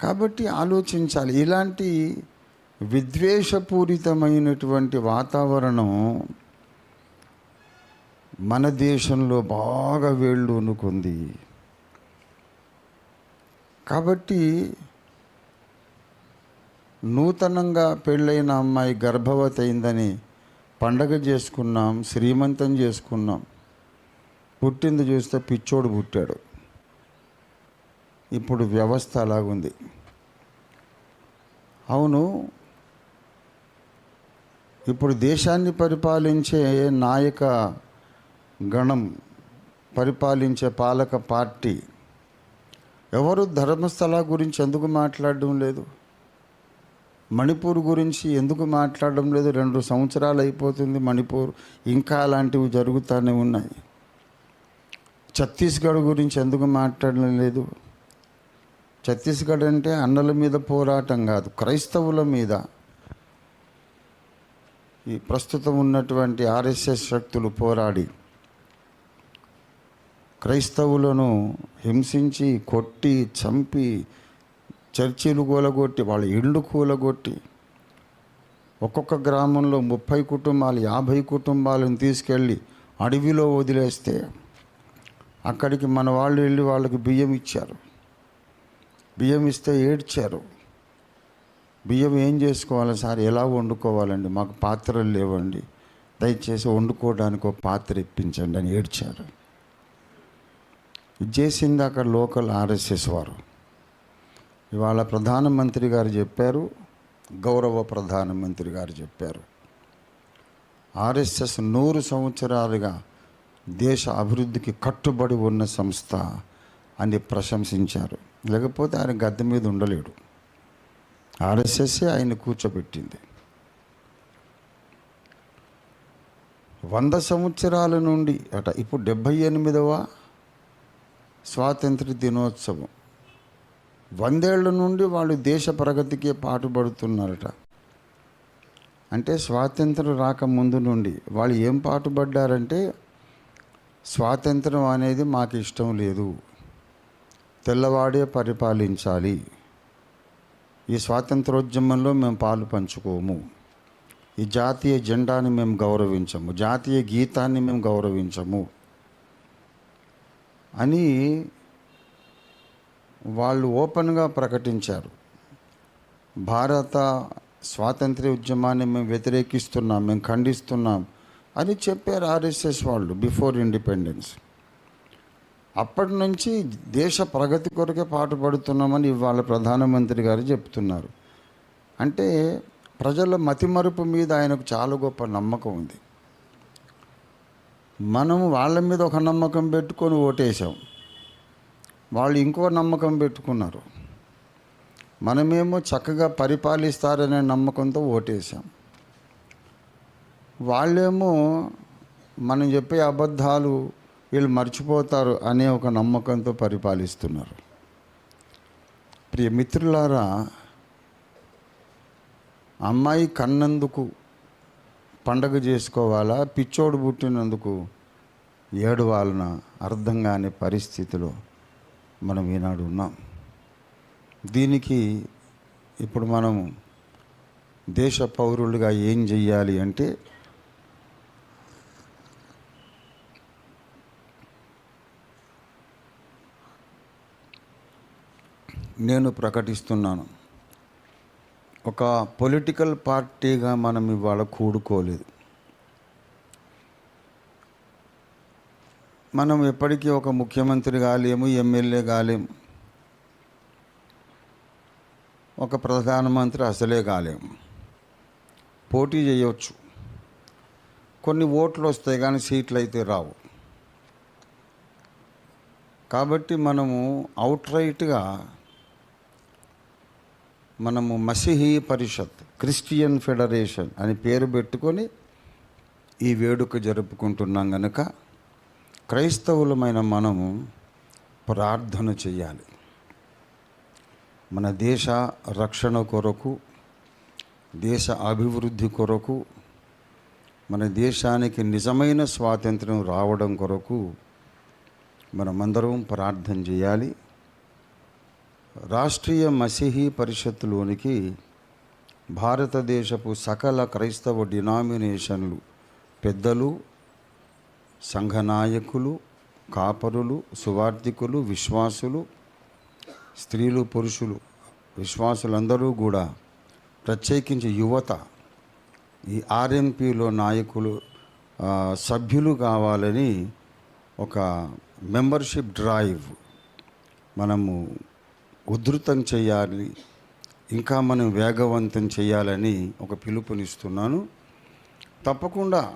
కాబట్టి ఆలోచించాలి. ఇలాంటి విద్వేషపూరితమైనటువంటి వాతావరణం మన దేశంలో బాగా వేళ్ళూనుకుంది కాబట్టి నూతనంగా పెళ్ళైన అమ్మాయి గర్భవతి అయిందని పండగ చేసుకున్నాం శ్రీమంతం చేసుకున్నాం. పుట్టింది చూస్తే పిచ్చోడు పుట్టాడు. ఇప్పుడు వ్యవస్థ అలాగుంది. అవును. ఇప్పుడు దేశాన్ని పరిపాలించే నాయక గణం పరిపాలించే పాలక పార్టీ ఎవరు ధర్మస్థల గురించి ఎందుకు మాట్లాడడం లేదు? మణిపూర్ గురించి ఎందుకు మాట్లాడడం లేదు? రెండు సంవత్సరాలు అయిపోతుంది మణిపూర్. ఇంకా అలాంటివి జరుగుతూనే ఉన్నాయి. ఛత్తీస్గఢ్ గురించి ఎందుకు మాట్లాడడం లేదు? ఛత్తీస్గఢ్ అంటే అన్నల మీద పోరాటం కాదు క్రైస్తవుల మీద. ఈ ప్రస్తుతం ఉన్నటువంటి ఆర్ఎస్ఎస్ శక్తులు పోరాడి క్రైస్తవులను హింసించి కొట్టి చంపి చర్చిలు కూలగొట్టి వాళ్ళ ఇళ్ళు కూలగొట్టి ఒక్కొక్క గ్రామంలో ముప్పై కుటుంబాలు యాభై కుటుంబాలను తీసుకెళ్ళి అడవిలో వదిలేస్తే అక్కడికి మన వాళ్ళు వెళ్ళి వాళ్ళకి బియ్యం ఇచ్చారు. బియ్యం ఇస్తే ఏడ్చారు. బియ్యం ఏం చేసుకోవాలి సార్? ఎలా వండుకోవాలండి? మాకు పాత్రలు లేవండి. దయచేసి వండుకోవడానికి ఒక పాత్ర ఇప్పించండి అని ఏడ్చారు. ఇది చేసింది అక్కడ లోకల్ ఆర్ఎస్ఎస్ వారు. ఇవాళ ప్రధానమంత్రి గారు చెప్పారు గౌరవ ప్రధానమంత్రి గారు చెప్పారు. ఆర్ఎస్ఎస్ నూరు సంవత్సరాలుగా దేశ అభివృద్ధికి కట్టుబడి ఉన్న సంస్థ అని ప్రశంసించారు. లేకపోతే ఆయన గద్దె మీద ఉండలేడు. ఆర్ఎస్ఎస్ఏ ఆయన కూర్చోబెట్టింది. వంద సంవత్సరాల నుండి అట ఇప్పుడు డెబ్భై ఎనిమిదవ స్వాతంత్ర దినోత్సవం. వందేళ్ళ నుండి వాళ్ళు దేశ ప్రగతికి పాటుపడుతున్నారట. అంటే స్వాతంత్రం రాకముందు నుండి వాళ్ళు ఏం పాటుపడ్డారంటే స్వాతంత్రం అనేది మాకు ఇష్టం లేదు. తెల్లవాడే పరిపాలించాలి. ఈ స్వాతంత్రోద్యమంలో మేము పాలు పంచుకోము. ఈ జాతీయ జెండాని మేము గౌరవించము. జాతీయ గీతాన్ని మేము గౌరవించము. అని వాళ్ళు ఓపెన్గా ప్రకటించారు. భారత స్వాతంత్ర్య ఉద్యమాన్ని మేము వ్యతిరేకిస్తున్నాం మేము ఖండిస్తున్నాం అని చెప్పారు ఆర్ఎస్ఎస్ వాళ్ళు బిఫోర్ ఇండిపెండెన్స్. అప్పటి నుంచి దేశ ప్రగతి కొరకే పాటుపడుతున్నామని ఇవాళ ప్రధానమంత్రి గారు చెప్తున్నారు. అంటే ప్రజల మతిమరుపు మీద ఆయనకు చాలా గొప్ప నమ్మకం ఉంది. మనం వాళ్ళ మీద ఒక నమ్మకం పెట్టుకొని ఓటేసాం వాళ్ళు ఇంకో నమ్మకం పెట్టుకున్నారు. మనమేమో చక్కగా పరిపాలిస్తారనే నమ్మకంతో ఓటేసాం వాళ్ళేమో మనం చెప్పే అబద్ధాలు వీళ్ళు మర్చిపోతారు అనే ఒక నమ్మకంతో పరిపాలిస్తున్నారు. ప్రియ మిత్రులారా అమ్మాయి కన్నందుకు పండగ చేసుకోవాలా? పిచ్చోడు పుట్టినందుకు ఏడవాలన అర్థం కాని పరిస్థితిలో మనం ఈనాడు ఉన్నాం. దీనికి ఇప్పుడు మనం దేశ పౌరులుగా ఏం చెయ్యాలి అంటే నేను ప్రకటిస్తున్నాను. ఒక పొలిటికల్ పార్టీగా మనం ఇవాళ కూడుకోలేదు. మనం ఎప్పటికీ ఒక ముఖ్యమంత్రి కాలేము ఎమ్మెల్యే కాలేము. ఒక ప్రధానమంత్రి అసలే కాలేము. పోటీ చేయవచ్చు కొన్ని ఓట్లు వస్తాయి కానీ సీట్లు అయితే రావు. కాబట్టి మనము అవుట్ రైట్గా మనము మసిహీ పరిషత్ క్రిస్టియన్ ఫెడరేషన్ అని పేరు పెట్టుకొని ఈ వేడుక జరుపుకుంటున్నాం గనుక క్రైస్తవులమైన మనము ప్రార్థన చేయాలి. మన దేశ రక్షణ కొరకు దేశ అభివృద్ధి కొరకు మన దేశానికి నిజమైన స్వాతంత్రం రావడం కొరకు మనమందరం ప్రార్థన చేయాలి. రాష్ట్రీయ మసీహీ పరిషత్తులోనికి భారతదేశపు సకల క్రైస్తవ డినామినేషన్లు పెద్దలు సంఘ నాయకులు కాపరులు సువార్థికులు విశ్వాసులు స్త్రీలు పురుషులు విశ్వాసులందరూ కూడా ప్రత్యేకించి యువత ఈ ఆర్ఎంపీలో నాయకులు సభ్యులు కావాలని ఒక మెంబర్షిప్ డ్రైవ్ మనము ఉధృతం చేయాలి ఇంకా మనం వేగవంతం చేయాలని ఒక పిలుపునిస్తున్నాను. తప్పకుండా